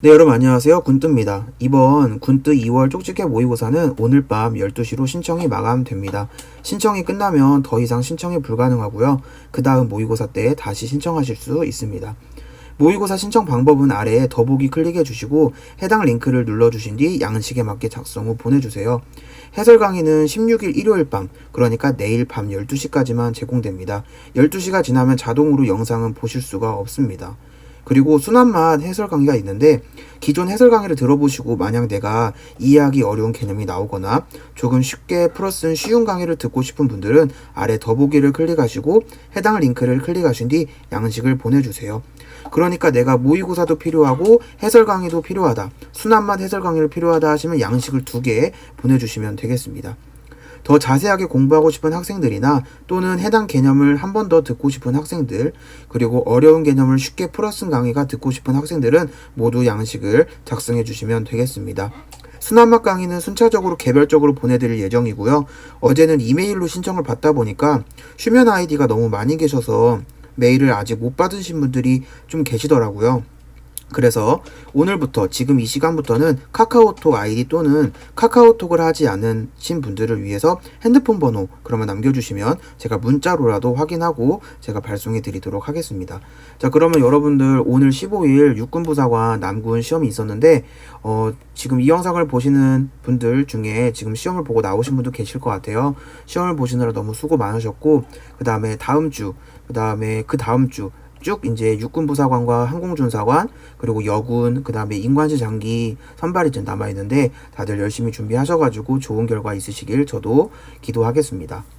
네 여러분 안녕하세요. 군뜨입니다. 이번 군뜨 2월 쪽집게 모의고사는 오늘 밤 12시로 신청이 마감됩니다. 신청이 끝나면 더 이상 신청이 불가능하고요. 그 다음 모의고사 때 다시 신청하실 수 있습니다. 모의고사 신청 방법은 아래에 더보기 클릭해 주시고 해당 링크를 눌러 주신 뒤 양식에 맞게 작성 후 보내주세요. 해설 강의는 16일 일요일 밤, 그러니까 내일 밤 12시까지만 제공됩니다. 12시가 지나면 자동으로 영상은 보실 수가 없습니다. 그리고 순한맛 해설 강의가 있는데 기존 해설 강의를 들어보시고 만약 내가 이해하기 어려운 개념이 나오거나 조금 쉽게 풀어 쓴 쉬운 강의를 듣고 싶은 분들은 아래 더보기를 클릭하시고 해당 링크를 클릭하신 뒤 양식을 보내주세요. 그러니까 내가 모의고사도 필요하고 해설 강의도 필요하다. 순한맛 해설 강의를 필요하다 하시면 양식을 두 개 보내주시면 되겠습니다. 더 자세하게 공부하고 싶은 학생들이나 또는 해당 개념을 한 번 더 듣고 싶은 학생들, 그리고 어려운 개념을 쉽게 풀어 쓴 강의가 듣고 싶은 학생들은 모두 양식을 작성해 주시면 되겠습니다. 순한맛 강의는 순차적으로 개별적으로 보내드릴 예정이고요. 어제는 이메일로 신청을 받다 보니까 휴면 아이디가 너무 많이 계셔서 메일을 아직 못 받으신 분들이 좀 계시더라고요. 그래서 오늘부터 지금 이 시간부터는 카카오톡 아이디 또는 카카오톡을 하지 않으신 분들을 위해서 핸드폰 번호 그러면 남겨주시면 제가 문자로라도 확인하고 제가 발송해 드리도록 하겠습니다. 자 그러면 여러분들 오늘 15일 육군부사관 남군 시험이 있었는데 어, 지금 이 영상을 보시는 분들 중에 지금 시험을 보고 나오신 분도 계실 것 같아요. 시험을 보시느라 너무 수고 많으셨고 그 다음에 다음 주, 그 다음에 그 다음 주 쭉 이제 육군부사관과 항공준사관 그리고 여군 그 다음에 인관시 장기 선발이 좀 남아 있는데 다들 열심히 준비하셔가지고 좋은 결과 있으시길 저도 기도하겠습니다.